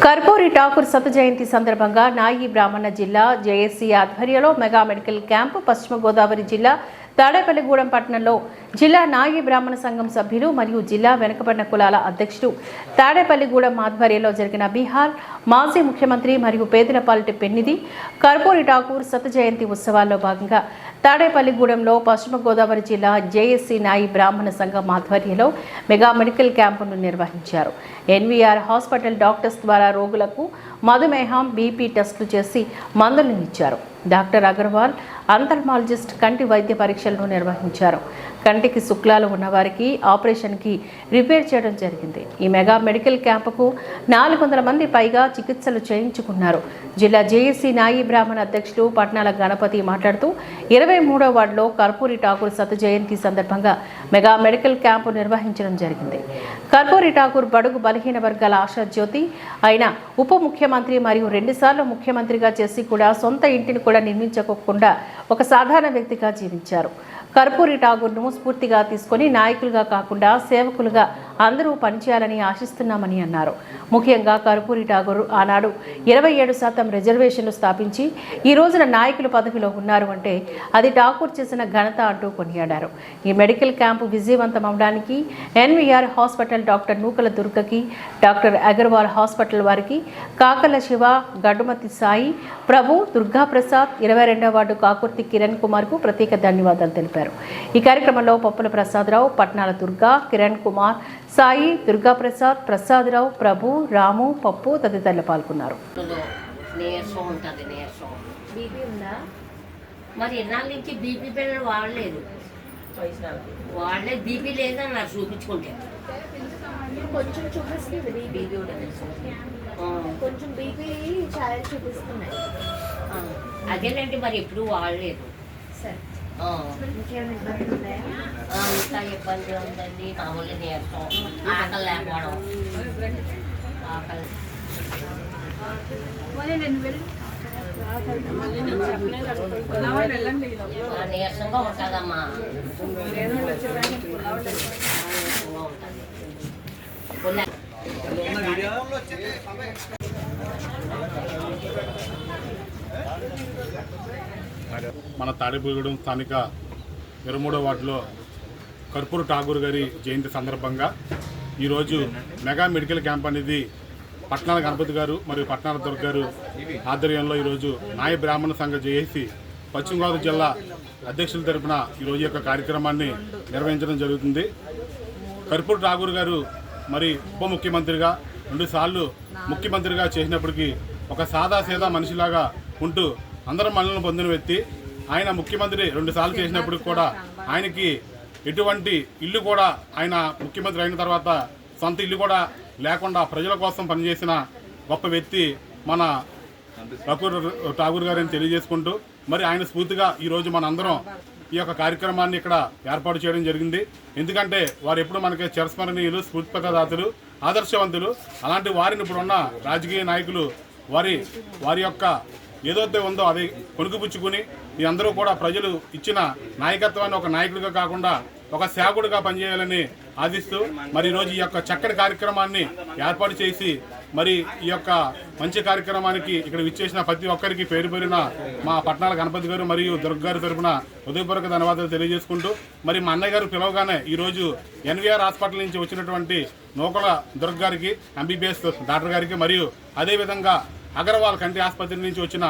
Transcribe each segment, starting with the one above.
కర్పూరి ఠాకూర్ శత జయంతి సందర్భంగా నాయి బ్రాహ్మణ జిల్లా జేఏసీ ఆధ్వర్యంలో మెగా మెడికల్ క్యాంపు పశ్చిమ గోదావరి జిల్లా తాడేపల్లిగూడెం పట్టణంలో జిల్లా నాయి బ్రాహ్మణ సంఘం సభ్యులు మరియు జిల్లా వెనుకబడిన కులాల అధ్యక్షుడు తాడేపల్లిగూడెం ఆధ్వర్యంలో జరిగిన బీహార్ మాజీ ముఖ్యమంత్రి మరియు పేదలపాలిటి పెన్నిది కర్పూరి ఠాకూర్ శత జయంతి ఉత్సవాల్లో భాగంగా తాడేపల్లిగూడెంలో పశ్చిమ గోదావరి జిల్లా జేఎస్సీ నాయి బ్రాహ్మణ సంఘం ఆధ్వర్యంలో మెగా మెడికల్ క్యాంపును నిర్వహించారు. ఎన్వీఆర్ హాస్పిటల్ డాక్టర్స్ ద్వారా రోగులకు మధుమేహం బీపీ టెస్టులు చేసి మందులను ఇచ్చారు. డాక్టర్ అగర్వాల్ అంతర్మాలజిస్ట్ కంటి వైద్య పరీక్షలను నిర్వహించారు. కంటికి శుక్లాలు ఉన్నవారికి ఆపరేషన్కి రిపేర్ చేయడం జరిగింది. ఈ మెగా మెడికల్ క్యాంపుకు నాలుగు వందల మంది పైగా చికిత్సలు చేయించుకున్నారు. జిల్లా జేఏసీ నాయి బ్రాహ్మణ అధ్యక్షులు పట్నాల గణపతి మాట్లాడుతూ ఇరవై మూడో వార్డులో కర్పూరి ఠాకూర్ సత జయంతి సందర్భంగా మెగా మెడికల్ క్యాంపు నిర్వహించడం జరిగింది. కర్పూరి ఠాకూర్ బడుగు బలహీన వర్గాల ఆశాజ్యోతి ఆయన ఉప ముఖ్యమంత్రి మరియు రెండుసార్లు ముఖ్యమంత్రిగా చేసి కూడా సొంత ఇంటిని కూడా నిర్మించకోకుండా ఒక సాధారణ వ్యక్తిగా జీవించారు. కర్పూరి ఠాగూర్ను స్ఫూర్తిగా తీసుకొని నాయకులుగా కాకుండా సేవకులుగా అందరూ పనిచేయాలని ఆశిస్తున్నామని అన్నారు. ముఖ్యంగా కర్పూరి ఠాగూర్ ఆనాడు ఇరవై ఏడు శాతం రిజర్వేషన్లు స్థాపించి ఈ రోజున నాయకులు పదవిలో ఉన్నారు అంటే అది ఠాకూర్ చేసిన ఘనత అంటూ కొనియాడారు. ఈ మెడికల్ క్యాంపు విజయవంతం అవడానికి ఎన్వీఆర్ హాస్పిటల్ డాక్టర్ నూకల దుర్గకి డాక్టర్ అగర్వాల్ హాస్పిటల్ వారికి కాకల శివ గడ్డుమతి సాయి ప్రభు దుర్గా ప్రసాద్ ఇరవై రెండవ వార్డు కాకుర్తి కిరణ్ కుమార్కు ప్రత్యేక ధన్యవాదాలు తెలిపారు. ఈ కార్యక్రమంలో పప్పుల ప్రసాదరావు పట్నాల దుర్గా కిరణ్ కుమార్ సాయి దుర్గా ప్రసాద్ ప్రసాదరావు ప్రభు రాము పప్పు తదితరులు పాల్గొన్నారు. నీరసం ఉంటుంది నీరసం. బీపీ ఉందా? మరి ఎన్నాళ్ళ నుంచి బీపీ పిల్లలు వాడలేదు. వాళ్ళే బీపీ లేదన్నారు చూపించుకుంటే. కొంచెం చూపిస్తుంది బీపీ కూడా కొంచెం బీపీ ఛాయలు చూపిస్తున్నాయి. ఆ. అదేనండి మరి ఎప్పుడు వాడలేదు. సరే. ఇంకా ఇబ్బంది ఉందండి మామూలు నీరసం ఆకలి లేకపోవడం ఆకలి నీరసంగా ఉంటుందమ్మా. ఉంటుంది ఉన్న- మన తాడేపల్లిగూడెం స్థానిక ఇరవై వార్డులో కర్పూర్ ఠాగూర్ గారి జయంతి సందర్భంగా ఈరోజు మెగా మెడికల్ క్యాంప్ అనేది పట్నాల గణపతి గారు మరియు పట్నాల దుర్గ గారు ఆధ్వర్యంలో ఈరోజు నాయ బ్రాహ్మణ సంఘ జేఏసి పశ్చిమ గోదావరి జిల్లా అధ్యక్షుల తరపున ఈరోజు యొక్క కార్యక్రమాన్ని నిర్వహించడం జరుగుతుంది. కర్పూర్ ఠాగూర్ గారు మరి ఉప ముఖ్యమంత్రిగా రెండుసార్లు ముఖ్యమంత్రిగా చేసినప్పటికీ ఒక సాదా సీదా మనిషిలాగా ఉంటూ అందరం మనల్ని పొందిన వ్యక్తి. ఆయన ముఖ్యమంత్రి రెండుసార్లు చేసినప్పటికి కూడా ఆయనకి ఎటువంటి ఇల్లు కూడా ఆయన ముఖ్యమంత్రి అయిన తర్వాత సొంత ఇల్లు కూడా లేకుండా ప్రజల కోసం పనిచేసిన గొప్ప వ్యక్తి మన ఠాకూర్ ఠాగూర్ గారిని తెలియజేసుకుంటూ మరి ఆయన స్ఫూర్తిగా ఈరోజు మనందరం ఈ యొక్క కార్యక్రమాన్ని ఇక్కడ ఏర్పాటు చేయడం జరిగింది. ఎందుకంటే వారు ఎప్పుడు మనకి చిరస్మరణీయులు స్ఫూర్తిదాతలు ఆదర్శవంతులు. అలాంటి వారిని ఇప్పుడున్న రాజకీయ నాయకులు వారి వారి యొక్క ఏదైతే ఉందో అది కొనుక్కుపుచ్చుకుని మీ అందరూ కూడా ప్రజలు ఇచ్చిన నాయకత్వాన్ని ఒక నాయకుడిగా కాకుండా ఒక సేవకుడిగా పనిచేయాలని ఆశిస్తూ మరి ఈరోజు ఈ యొక్క చక్కటి కార్యక్రమాన్ని ఏర్పాటు చేసి మరి ఈ యొక్క మంచి కార్యక్రమానికి ఇక్కడ విచ్చేసిన ప్రతి ఒక్కరికి పేరు పేరున మా పట్నాల గణపతి గారు మరియు దుర్గ గారి తరపున హృదయపూర్వక ధన్యవాదాలు తెలియజేసుకుంటూ మరి మా అన్నయ్య గారు పిలవగానే ఈరోజు ఎన్వీఆర్ హాస్పిటల్ నుంచి వచ్చినటువంటి నూకల దుర్గ గారికి ఎంబీబీఎస్ డాక్టర్ గారికి మరియు అదేవిధంగా అగర్వాల్ కంటి ఆసుపత్రి నుంచి వచ్చిన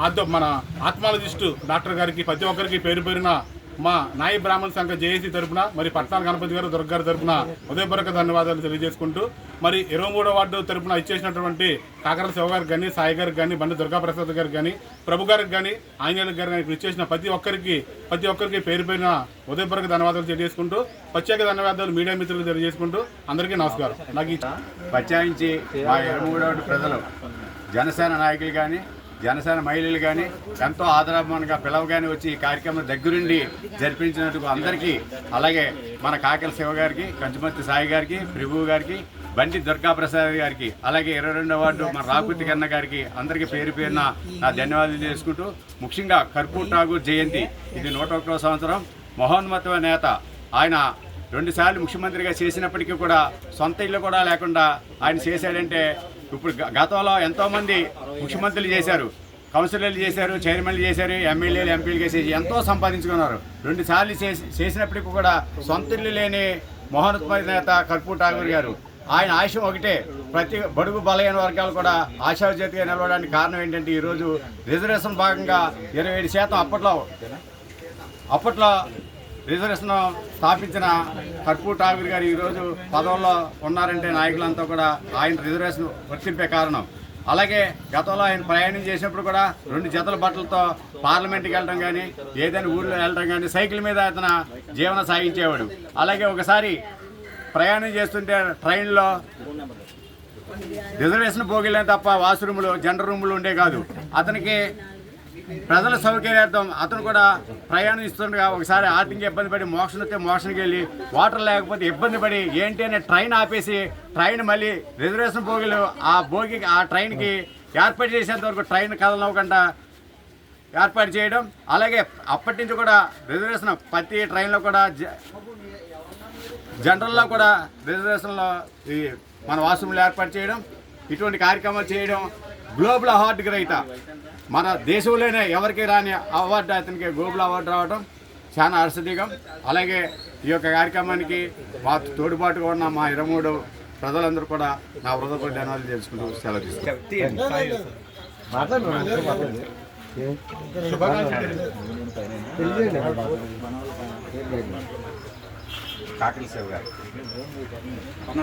ఆద్య మన ఆత్మాలజిస్టు డాక్టర్ గారికి ప్రతి ఒక్కరికి పేరు పేరున మా నాయి బ్రాహ్మణ సంఘ జేఏసీ తరపున మరి పట్నాల గణపతి గారు దుర్గ గారి తరపున ఉదయపూర్వక ధన్యవాదాలు తెలియజేసుకుంటూ మరి ఇరవై మూడో వార్డు తరపున ఇచ్చేసినటువంటి కాకరల శివ గారికి కానీ సాయి గారికి కానీ బండి దుర్గాప్రసాద్ గారికి కానీ ప్రభు గారికి కానీ ఆంజనేయులు గారికి కానీ ఇచ్చేసిన ప్రతి ఒక్కరికి ప్రతి ఒక్కరికి పేరు పైన ఉదయపూర్వక ధన్యవాదాలు తెలియజేసుకుంటూ ప్రత్యేక ధన్యవాదాలు మీడియా మిత్రులు తెలియజేసుకుంటూ అందరికీ నమస్కారం. నాకు ప్రత్యేకించి మా ఇరవై ప్రజలు జనసేన నాయకులు కానీ జనసేన మహిళలు కానీ ఎంతో ఆదరాభిమానంగా పిలవగానే వచ్చి ఈ కార్యక్రమం దగ్గరుండి జరిపించినందుకు అందరికీ అలాగే మన కాకల శివ గారికి కంచుమర్తి సాయి గారికి ప్రభు గారికి బండి దుర్గాప్రసాద్ గారికి అలాగే ఇరవై రెండో వార్డు మన రాకుర్తి కన్న గారికి అందరికీ పేరు పేరున నా ధన్యవాదాలు చేసుకుంటూ ముఖ్యంగా కర్పూర్ ఠాగూర్ జయంతి ఇది నూట ఒకటో సంవత్సరం. మహోన్నతమైన నేత. ఆయన రెండుసార్లు ముఖ్యమంత్రిగా చేసినప్పటికీ కూడా సొంత ఇల్లు కూడా లేకుండా ఆయన చేశాడంటే ఇప్పుడు గతంలో ఎంతోమంది ముఖ్యమంత్రులు చేశారు కౌన్సిలర్లు చేశారు చైర్మన్లు చేశారు ఎమ్మెల్యేలు ఎంపీలు చేసి ఎంతో సంపాదించుకున్నారు. రెండు సార్లు చేసి చేసినప్పటికీ కూడా సొంత ఇల్లు లేని మహోన్నతమైన నేత కర్పూర్ ఠాగూర్ గారు. ఆయన ఆశయం ఒకటే. ప్రతి బడుగు బలహీన వర్గాలు కూడా ఆశాజ్యోతిగా నిలవడానికి కారణం ఏంటంటే ఈరోజు రిజర్వేషన్ భాగంగా ఇరవై ఏడు శాతం అప్పట్లో అప్పట్లో రిజర్వేషన్ స్థాపించిన కర్పూర్ ఠాగూర్ గారు ఈరోజు పదవుల్లో ఉన్నారంటే నాయకులంతా కూడా ఆయన రిజర్వేషన్ వర్తింపే కారణం. అలాగే గతంలో ఆయన ప్రయాణం చేసినప్పుడు కూడా రెండు జతల బట్టలతో పార్లమెంట్కి వెళ్ళడం కానీ ఏదైనా ఊళ్ళో వెళ్ళడం కానీ సైకిల్ మీద అతను జీవనం సాగించేవాడు. అలాగే ఒకసారి ప్రయాణం చేస్తుంటే ట్రైన్లో రిజర్వేషన్ పోగిలే తప్ప వాష్రూములు జనరల్ రూములు ఉండే కాదు. అతనికి ప్రజల సౌకర్యార్థం అతను కూడా ప్రయాణం ఇస్తుండగా ఒకసారి ఆర్థిక ఇబ్బంది పడి మోషన్ వస్తే మోషన్కి వెళ్ళి వాటర్ లేకపోతే ఇబ్బంది పడి ఏంటి అనే ట్రైన్ ఆపేసి ట్రైన్ మళ్ళీ రిజర్వేషన్ బోగిలు ఆ భోగి ఆ ట్రైన్కి ఏర్పాటు చేసేంత వరకు ట్రైన్ కదలవకుండా ఏర్పాటు చేయడం అలాగే అప్పటి నుంచి కూడా రిజర్వేషన్ ప్రతి ట్రైన్లో కూడా జ- జనరల్లో కూడా రిజర్వేషన్లో ఈ మన వాష్రూమ్లు ఏర్పాటు చేయడం ఇటువంటి కార్యక్రమాలు చేయడం గ్లోబల్ అవార్డు గ్రహీత. మన దేశంలోనే ఎవరికి రాని అవార్డు అతనికి గ్లోబల్ అవార్డు రావడం చాలా హర్షదీకం అలాగే ఈ యొక్క కార్యక్రమానికి మా తోడుబాటుగా ఉన్న మా ఇరవై మూడు ప్రజలందరూ కూడా నా హృదయపూర్వక ధన్యవాదాలు తెలుసుకుంటూ సెలవు కాకల గారు.